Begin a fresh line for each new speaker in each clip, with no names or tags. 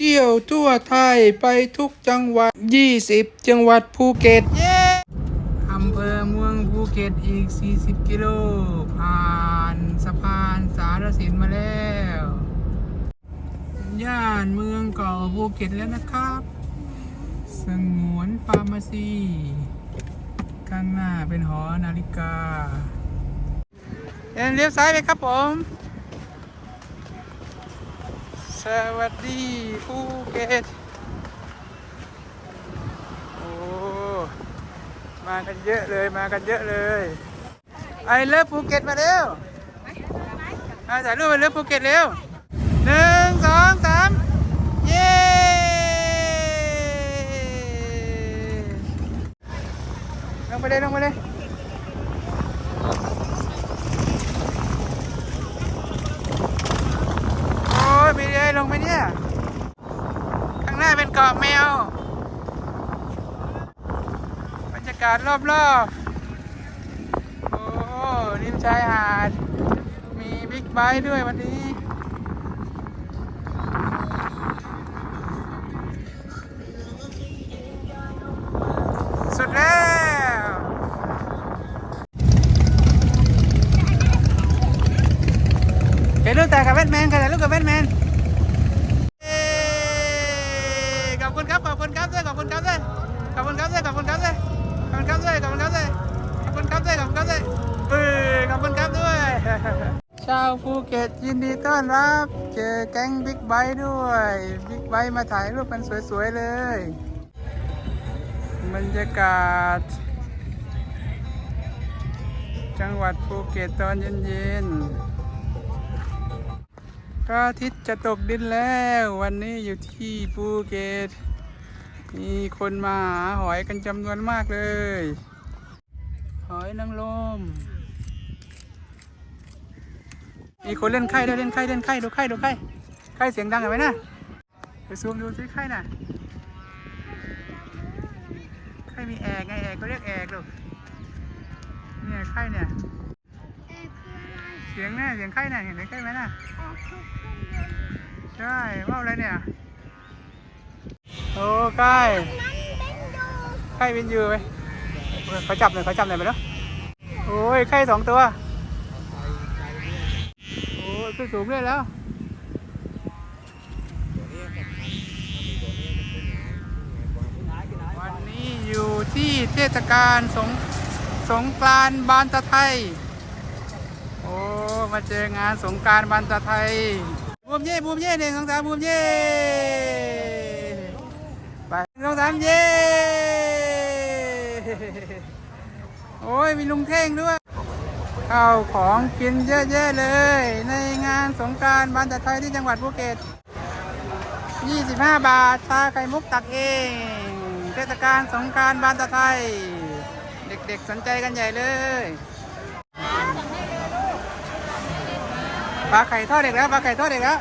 เที่ยวทั่วไทยไปทุกจังหวัด 20 จังหวัดภูเก็ตเย้อำเภอเมืองภูเก็ตอีก 40 กิโล ผ่านสะพานสารสินมาแล้ว ย่านเมืองเก่าภูเก็ตแล้วนะครับ สงวนฟาร์มาซี ข้างหน้าเป็นหอนาฬิกาเลี้ยวซ้ายไปครับผม สวัสดีภูเก็ต โอ้ มากันเยอะเลยมากันเยอะเลยไอเลิฟภูเก็ตมาเร็วมาถ่ายรูปไปเลิฟภูเก็ตเร็วหนึ่งสองสามเย้ลงไปเลยลงไปเลย โอ้ยมีเลยลงไปเนี่ย ข้างหน้าเป็นเกาะแมว บรรยากาศรอบๆ โอ้ริมชายหาด มีบิ๊กไบค์ด้วยวันนี้ สุดแล้วเห็นรูปแต่กับแบทแมนกันแต่รูปกับแบทแมน ชาวภูเก็ตยินดีต้อนรับ เจอแก๊งบิ๊กไบค์ด้วยบิ๊กไบค์มาถ่ายรูปกันสวยๆเลย บรรยากาศ จังหวัดภูเก็ตตอนเย็นๆพระอาทิตย์จะตกดินแล้ว วันนี้อยู่ที่ภูเก็ตมีคนมาหาหอยกันจำนวนมากเลย หอยนางรม มีคนเล่นไข่ด้วยเล่นไข่เล่นไข่ดูไข่ดูไข่ไข่เสียงดังเห็นไหมนะไปซูมดูสิไข่น่ะไข่มีแอกไงแอกเขาเรียกแอกลูกเนี่ยไข่เนี่ยเสียงเนี่ยเสียงไข่เนี่ยเห็นไหมไข่ไหมน่ะใช่ว่าอะไรเนี่ยโอ้ไข่ไข่เป็นอยูไปเขาจับหน่อยเขาจับหน่อยไปแล้วโอ้ยไข่สองตัว โอ้ยขึ้นสูงเลยแล้ววันนี้อยู่ที่เทศกาลสงสงกรานบานตะไทย โอ้ มาเจองานสงกรารบานตะไทยบูมเย่บูมเย่หนึ่งสองสามบูมเย่ไปหนึ่งสองสามเย่โอ้ยมีลุงเท่งด้วย ข้าวของกินเยอะแยะเลย ในงานสงการบ้านตะไทยที่จังหวัดภูเก็ต 25 บาทชาไข่มุกตักเอง เทศกาลสงการบ้านตะไทย เด็กๆสนใจกันใหญ่เลยปลาไข่ทอดเด็กแล้วปลาไข่ทอดเด็กแล้ว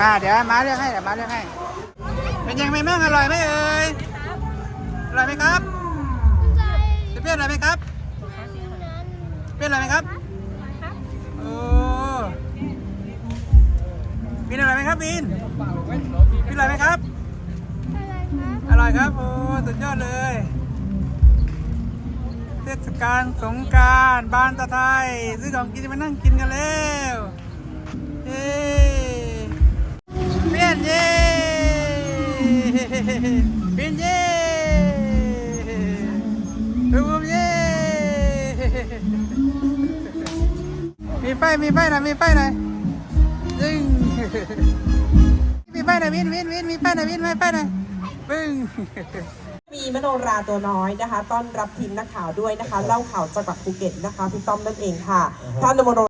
อ่าเดี๋ยวมาเลือกให้เดี๋ยวมาเลือกให้ เป็นยังไงบ้างอร่อยไหมเอ่ยอร่อยไหมครับ เปรี้ยวอร่อยไหมครับ เปรี้ยวอร่อยไหมครับโอ้บินอร่อยไหมครับบินบินอร่อยไหมครับ อร่อยครับ โอ้สุดยอดเลย เทศกาลสงการบ้านตะไทยซื้อของกินจะมานั่งกินกันแล้วเย้เปลี่ยนเย้เปียนเย้ มีไฟมีไฟหน่อยมีไฟหน่อยดึงมีไฟหน่อยวินวินวินมีไฟหน่อยวินไม่ไฟหน่อยปึ้ง
มีมโนราตัวน้อยนะคะ ต้อนรับทีมนักข่าวด้วยนะคะ เล่าข่าวจังหวัดภูเก็ตนะคะพี่ต้อมนั่นเองค่ะท่านมโน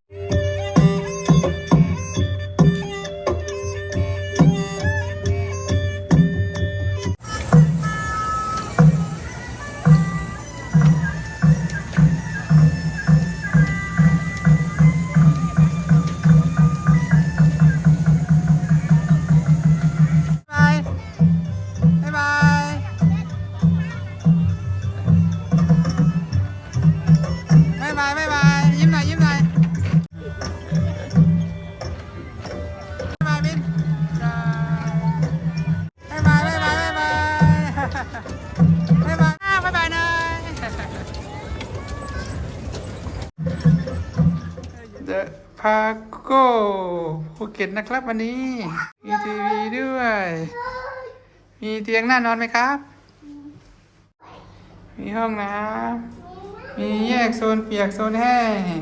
โก้ภูเก็ตนะครับวันนี้ มีทีวีด้วย มีเตียงน่านอนไหมครับ มีห้องน้ำมีแยกโซนเปียกโซนแห้ง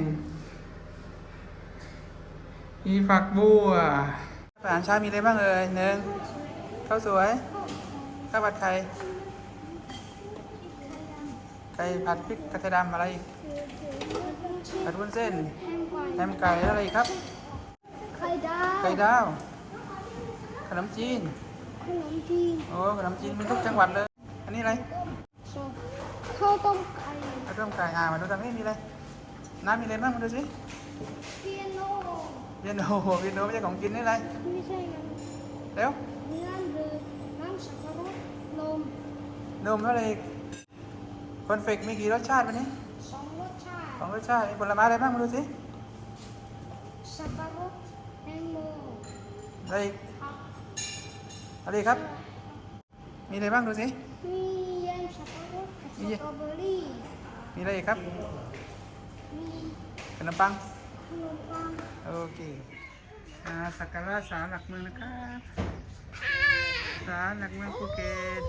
มีฝักบัวอาหารเช้ามีอะไรบ้างเอ่ยหนึ่งข้าวสวยข้าวผัดไข่ไก่ผัดพริกกระเทียมอะไรอีกผัดวุ้นเส้น แฮมไก่แล้วอะไรอีกครับ
ไข่ดาว
ไก่ดาว ขนมจีน
ขนมจีน
โอ้ขนมจีนมีทุกจังหวัดเลย อันนี้อะไร
ซอสข้าวต้มไก่
ข้าวต้มไก่อ่ามาดูทางนี้มีอะไร น้ำมีอะไรบ้างมาดูสิ
เปียโน
เปียโนเปียโนไม่ใช่ของกินนี่อะไร
ไม่ใช่นะ
เร็ว
เนื้อหรือน้ำสับปะรดนม
นมแล้วอะไรอีกคอนเฟกมีกี่รสชาติวันนี้
สองรสชาติ
สองรสชาติมีผลไม้อะไรบ้างมาดูสิ
สับปะรดแตงโม
อะไรอีกอะไรอีกครับ มีอะไรบ้างดูสิ
มีแยมสับปะรดกับ
มี
สตรอเบอรี่
มีอะไรอีกครับ
มี
ขนมปัง
ขนมปัง
โอเคอ่าสักการะศาลหลักเมืองนะครับศาลหลักเมืองภูเก็ต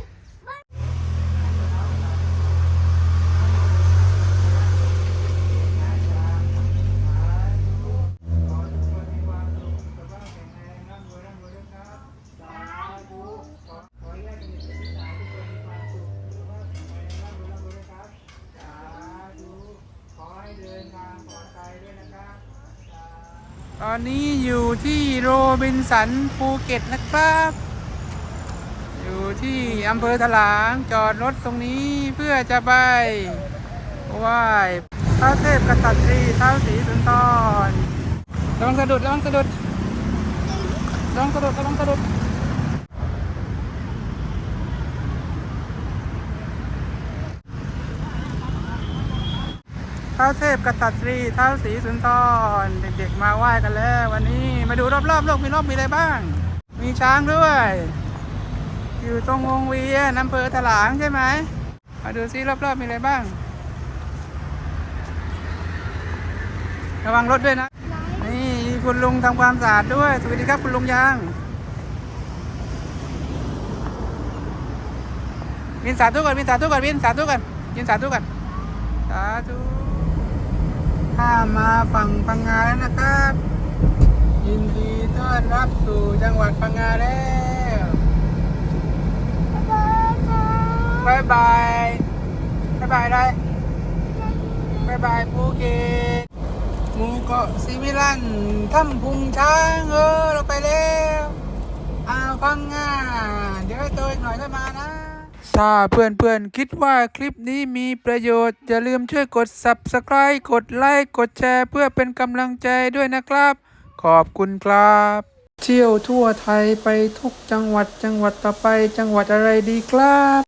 อนนี้อยู่ที่โรบินสันภูเก็ตนะครับ อยู่ที่อำเภอถลางจอดรถตรงนี้เพื่อจะไปไหว้พระเทพกษัตริย์เท้าสีสุนทรระวังสะดุดระวังสะดุดระวังสะดุดระวังสะดุด พระเทพกษัตรีเท้าสีสุนทร เด็กๆมาไหว้กันแล้ว วันนี้มาดูรอบๆโลกมีรอบมีอะไรบ้าง มีช้างด้วย อยู่ตรงวงเวียนอำเภอถลางใช่ไหม มาดูซิรอบๆมีอะไรบ้าง ระวังรถด้วยนะ นี่คุณลุงทำความสะอาดด้วย สวัสดีครับคุณลุงยังวินสาธุก่อนวินสาธุก่อนวินสาธุก่อนวินสาธุก่อนสาธุ ข้ามาฝั่งพังงาแล้วนะครับ ยินดีต้อนรับสู่จังหวัดพังงาแล้วบายบายบายบายอะไรบายบายภูเก็ตหมู่เกาะซิมิลันถ้ำพุงช้างเออเราไปแล้วอ่าวพังงาเดี๋ยวให้โตอีกหน่อยค่อยมานะ ถ้าเพื่อนๆคิดว่าคลิปนี้มีประโยชน์ อย่าลืมช่วยกด Subscribe กดไลค์กดแชร์เพื่อเป็นกำลังใจด้วยนะครับ ขอบคุณครับ เที่ยวทั่วไทยไปทุกจังหวัดจังหวัดต่อไปจังหวัดอะไรดีครับ